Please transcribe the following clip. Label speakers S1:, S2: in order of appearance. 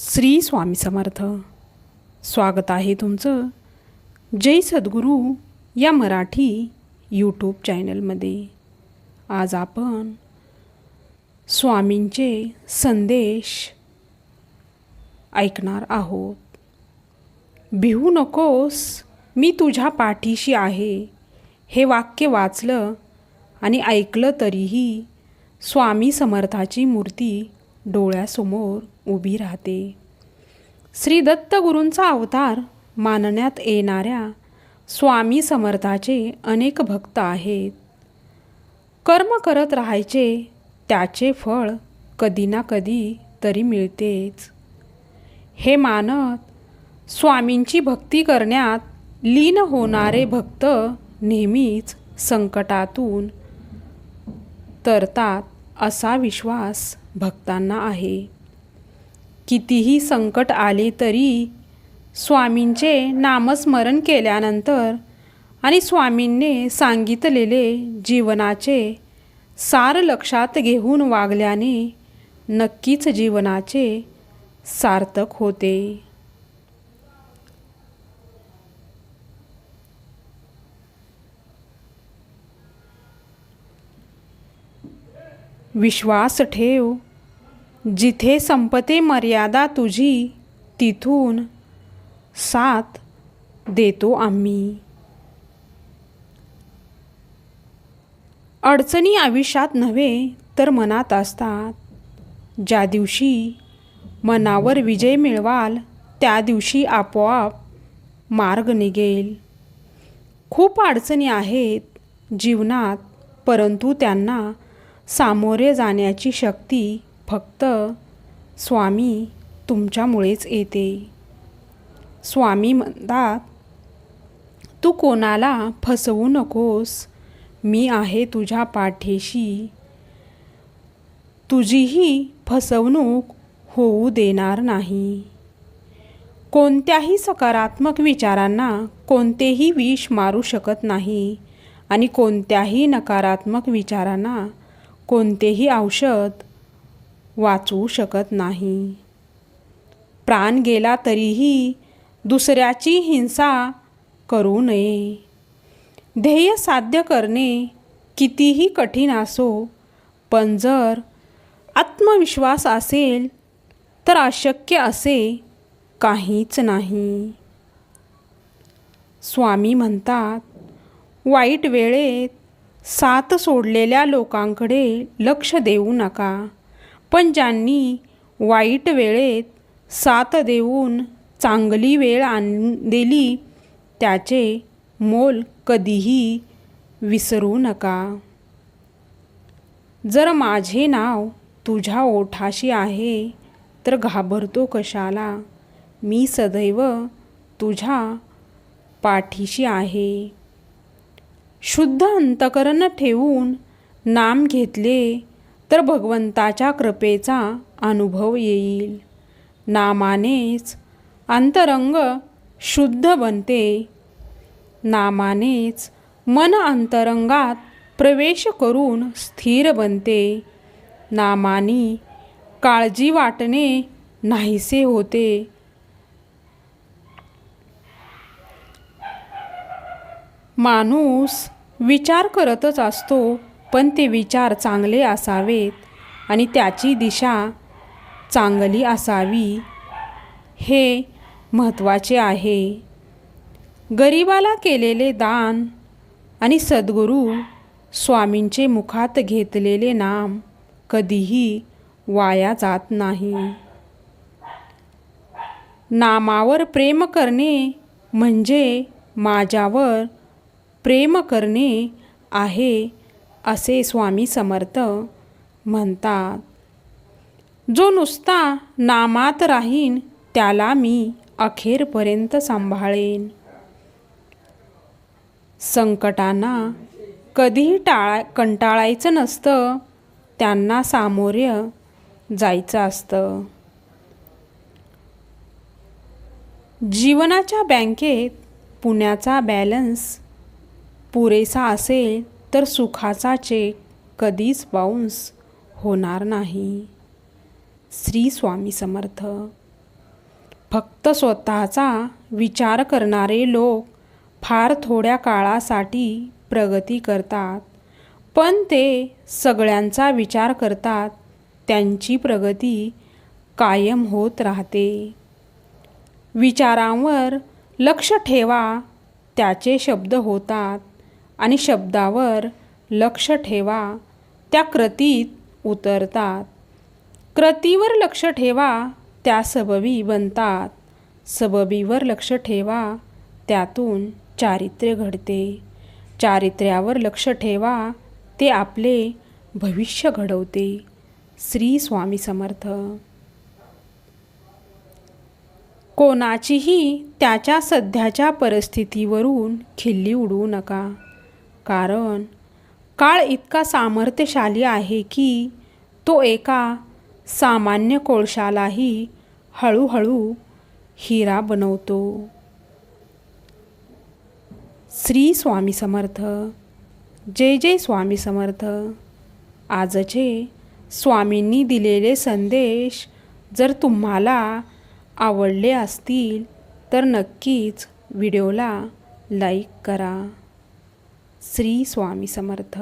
S1: श्री स्वामी समर्थ. स्वागत आहे तुमचं जय सद्गुरू या मराठी यूट्यूब चॅनलमध्ये. आज आपण स्वामींचे संदेश ऐकणार आहोत. भिवू नकोस मी तुझ्या पाठीशी आहे. हे वाक्य वाचलं आणि ऐकलं तरीही स्वामी समर्थाची मूर्ती डोळ्यासमोर उभी राहते. श्री दत्तगुरूंचा अवतार मानण्यात येणाऱ्या स्वामी समर्थाचे अनेक भक्त आहेत. कर्म करत राहायचे त्याचे फळ कधी ना कधी तरी मिळतेच. हे मानत स्वामींची भक्ती करण्यात लीन होणारे भक्त नेहमीच संकटातून तरतात. असा विश्वास भक्तांना आहे. कितीही संकट आले तरी स्वामींचे नामस्मरण केल्यानंतर आणि स्वामींनी सांगितलेले जीवनाचे सार लक्षात घेऊन वागल्याने नक्कीच जीवनाचे सार्थक होते. विश्वास ठेव. जिथे संपते मर्यादा तुझी तिथून साथ देतो आम्ही. अडचणी आयुष्यात नव्हे तर मनात असतात. ज्या दिवशी मनावर विजय मिळवाल त्या दिवशी आपोआप मार्ग निघेल. खूप अडचणी आहेत जीवनात परंतु त्यांना सामोरे जाण्याची शक्ती फक्त स्वामी तुमच्यामुळेच येते. स्वामी म्हणतात तू कोणाला फसवू नकोस. मी आहे तुझ्या पाठीशी. तुझीही फसवणूक होऊ देणार नाही. कोणत्याही सकारात्मक विचारांना कोणतेही विष मारू शकत नाही आणि कोणत्याही नकारात्मक विचारांना कोणतेही औषध वाचवू शकत नाही. प्राण गेला तरीही दुसऱ्याची हिंसा करू नये. ध्येय साध्य करणे कितीही कठीण असो पण जर आत्मविश्वास असेल तर अशक्य असे काहीच नाही. स्वामी म्हणतात वाईट वेळेत साथ सोडलेल्या लोकांकडे लक्ष देऊ नका. पण ज्यांनी वाईट वेळेत साथ देऊन चांगली वेळ आण दिली त्याचे मोल कधीही विसरू नका. जर माझे नाव तुझ्या ओठाशी आहे तर घाबरतो कशाला? मी सदैव तुझ्या पाठीशी आहे. शुद्ध अंतकरण ठेवून नाम घेतले तर भगवंताच्या कृपेचा अनुभव येईल. नामानेच अंतरंग शुद्ध बनते. नामानेच मन अंतरंगात प्रवेश करून स्थिर बनते. नामानी काळजी वाटणे नाहीसे होते. माणूस विचार करतच असतो पण ते विचार चांगले असावेत आणि त्याची दिशा चांगली असावी. हे महत्त्वाचे आहे. गरिबाला केलेले दान आणि सद्गुरू स्वामींचे मुखात घेतलेले नाम कधीही वाया जात नाही. नामावर प्रेम करणे म्हणजे माझ्यावर प्रेम करणे आहे असे स्वामी समर्थ म्हणतात. जो नुसता नामात राहीन त्याला मी अखेरपर्यंत सांभाळेन. संकटांना कधीही टाळा कंटाळायचं नसतं त्यांना सामोर्य जायचं असतं. जीवनाच्या बँकेत पुण्याचा बॅलन्स पुरेसा असेल तर सुखाचा चेक कधीच बाउन्स होणार नाही. श्री स्वामी समर्थ. फक्त स्वतःचा विचार करणारे लोक फार थोड्या काळासाठी प्रगती करतात पण ते सगळ्यांचा विचार करतात त्यांची प्रगती कायम होत राहते. विचारांवर लक्ष ठेवा त्याचे शब्द होतात. आणि शब्दावर लक्ष ठेवा. त्या कृतीत उतरतात. कृतीवर लक्ष ठेवा त्या सबबी बनतात. सबबीवर लक्ष ठेवा त्यातून चारित्र्य घडते. चारित्र्यावर लक्ष ठेवा ते आपले भविष्य घडवते. श्री स्वामी समर्थ. कोणाचीही त्याच्या सध्याच्या परिस्थितीवरून खिल्ली उडवू नका. कारण काळ इतका सामर्थ्यशाली आहे की तो एका सामान्य कोळशालाही हळूहळू हिरा बनवतो. श्री स्वामी समर्थ. जय जय स्वामी समर्थ. आजचे स्वामींनी दिलेले संदेश जर तुम्हाला आवडले असतील तर नक्कीच व्हिडिओला लाईक करा. श्री स्वामी समर्थ.